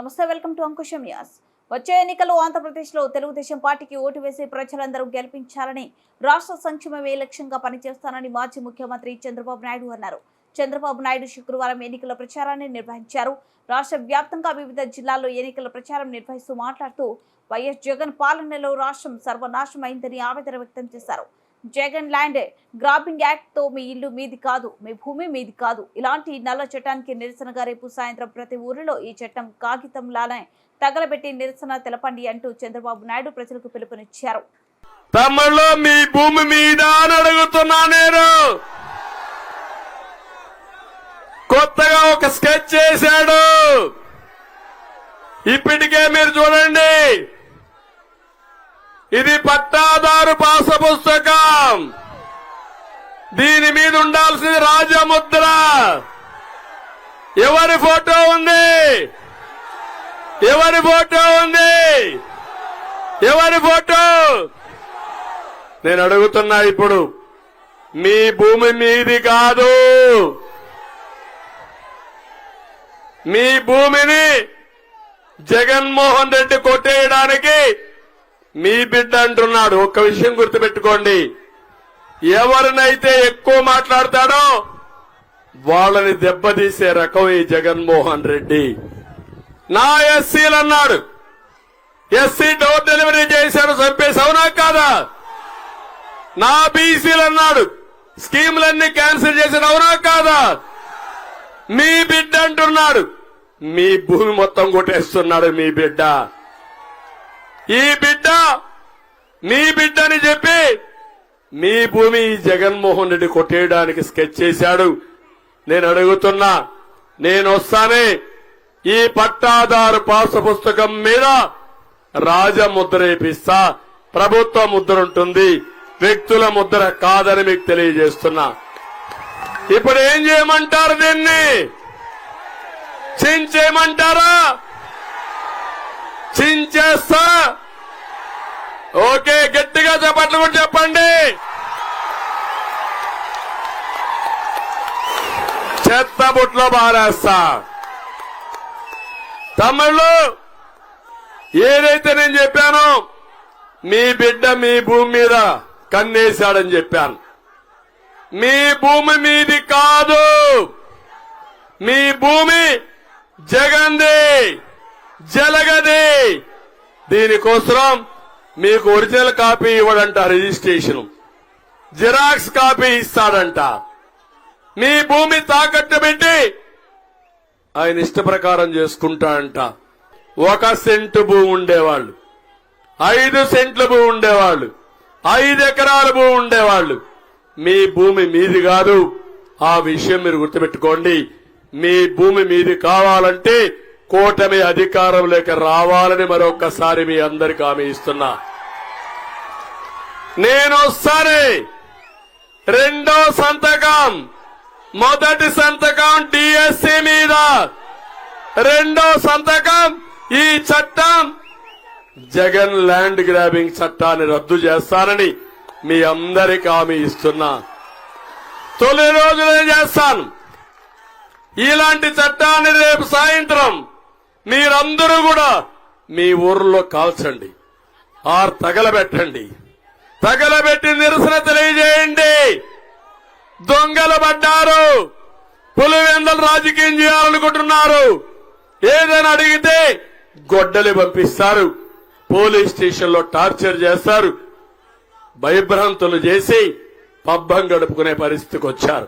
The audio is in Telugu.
నమస్తే వెల్కమ్ టు అంకుశం యాస్ వచ్చే ఎన్నికల్లో ఆంధ్రప్రదేశ్లో తెలుగుదేశం పార్టీకి ఓటు వేసి ప్రజలందరూ గెలిపించాలని రాష్ట్ర సంక్షేమమే లక్ష్యంగా పనిచేస్తానని మాజీ ముఖ్యమంత్రి చంద్రబాబు నాయుడు అన్నారు. చంద్రబాబు నాయుడు శుక్రవారం ఎన్నికల ప్రచారాన్ని నిర్వహించారు. రాష్ట్ర వ్యాప్తంగా వివిధ జిల్లాల్లో ఎన్నికల ప్రచారం నిర్వహిస్తూ మాట్లాడుతూ వైఎస్ జగన్ పాలనలో రాష్ట్రం సర్వనాశమైందని ఆవేదన వ్యక్తం చేశారు. జగన్ ల్యాండ్ గ్రాబింగ్ యాక్ట్తో మీ ఇల్లు మీది కాదు మీ భూమి మీది కాదు. ఇలాంటి నల్ల చట్టానికి నిరసనగా రేపు సాయంత్రం ప్రతి ఊరిలో ఈ చట్టం కాగితంలానే తగలబెట్టి నిరసన తెలపండి అంటూ చంద్రబాబు నాయుడు ప్రజలకు పిలుపునిచ్చారు. తమలో మీ భూమి మీద అని అడుగుతున్నా నేను. కొత్తగా ఒక స్కెచ్ చేశాడు. ఇప్పటికే మీరు చూడండి. ఇది పట్టాదారు పాస పుస్తకం దీని మీద ఉండాల్సింది రాజముద్ర. ఎవరి ఫోటో ఉంది? ఎవరి ఫోటో ఉంది? ఎవరి ఫోటో? నేను అడుగుతున్నా ఇప్పుడు మీ భూమి మీది కాదు. మీ భూమిని జగన్మోహన్ రెడ్డి కొట్టేయడానికి మీ బిడ్డ అంటున్నాడు. ఒక్క విషయం గుర్తుపెట్టుకోండి. ఎవరినైతే ఎక్కువ మాట్లాడతాడో వాళ్ళని దెబ్బతీసే రకం ఈ జగన్మోహన్ రెడ్డి. నా ఎస్సీలు అన్నాడు. ఎస్సీ డోర్ డెలివరీ చేశారు చంపేసి అవునా కాదా? నా బీసీలు అన్నాడు. స్కీములన్నీ క్యాన్సిల్ చేశారు అవునా కాదా? మీ బిడ్డ అంటున్నాడు. మీ భూమి మొత్తం కొట్టేస్తున్నాడు మీ బిడ్డ. ఈ బిడ్డ మీ బిడ్డ అని చెప్పి మీ భూమి జగన్మోహన్ రెడ్డి కొట్టేయడానికి స్కెచ్ చేశాడు. నేను అడుగుతున్నా నేను వస్తానే. ఈ పట్టాదారు పాస పుస్తకం మీద రాజముద్ర వేపిస్తా. ప్రభుత్వ ముద్ర ఉంటుంది వ్యక్తుల ముద్ర కాదని మీకు తెలియజేస్తున్నా. ఇప్పుడు ఏం చేయమంటారు దీన్ని? చించేయమంటారా? చించేస్తా. ఓకే గట్టిగా చెప్పట్లు కూడా చెప్పండి. చెత్త బుట్లో బారేస్తా తమిళ్ళు ఏదైతే నేను చెప్పానో మీ బిడ్డ మీ భూమి మీద కన్నేశాడని చెప్పాను. మీ భూమి మీది కాదు. మీ భూమి జగంది జలగది. దీనికోసం మీకు ఒరిజినల్ కాపీ ఇవ్వడంట రిజిస్ట్రేషన్. జిరాక్స్ కాపీ ఇస్తాడంట. మీ భూమి తాకట్టు పెట్టి ఆయన ఇష్ట ప్రకారం చేసుకుంటాడంట. ఒక సెంటు భూమి ఉండేవాళ్ళు. ఐదు సెంట్ల భూమి ఉండేవాళ్ళు. ఐదు ఎకరాల భూమి ఉండేవాళ్ళు. మీ భూమి మీది కాదు. ఆ విషయం మీరు గుర్తుపెట్టుకోండి. మీ భూమి మీది కావాలంటే కూటమి అధికారంలోకి రావాలని మరొకసారి మీ అందరికి హామీ ఇస్తున్నా. నేను వస్తానే. రెండో సంతకం. మొదటి సంతకం డిఎస్సి మీద. రెండో సంతకం ఈ చట్టం. జగన్ ల్యాండ్ గ్రాబింగ్ చట్టాన్ని రద్దు చేస్తానని మీ అందరికి హామీ ఇస్తున్నా. తొలి రోజులే చేస్తాను. ఇలాంటి చట్టాన్ని రేపు సాయంత్రం మీరందరూ కూడా మీ ఊర్లో కాల్చండి. ఆర్ తగలబెట్టండి. తగలబెట్టి నిరసన తెలియజేయండి. దొంగలు పడ్డారు. పులివెందలు రాజకీయం చేయాలనుకుంటున్నారు. ఏదైనా అడిగితే గొడ్డలి పంపిస్తారు. పోలీస్ స్టేషన్లో టార్చర్ చేస్తారు. భయభ్రాంతులు చేసి పబ్బం గడుపుకునే పరిస్థితికి వచ్చారు.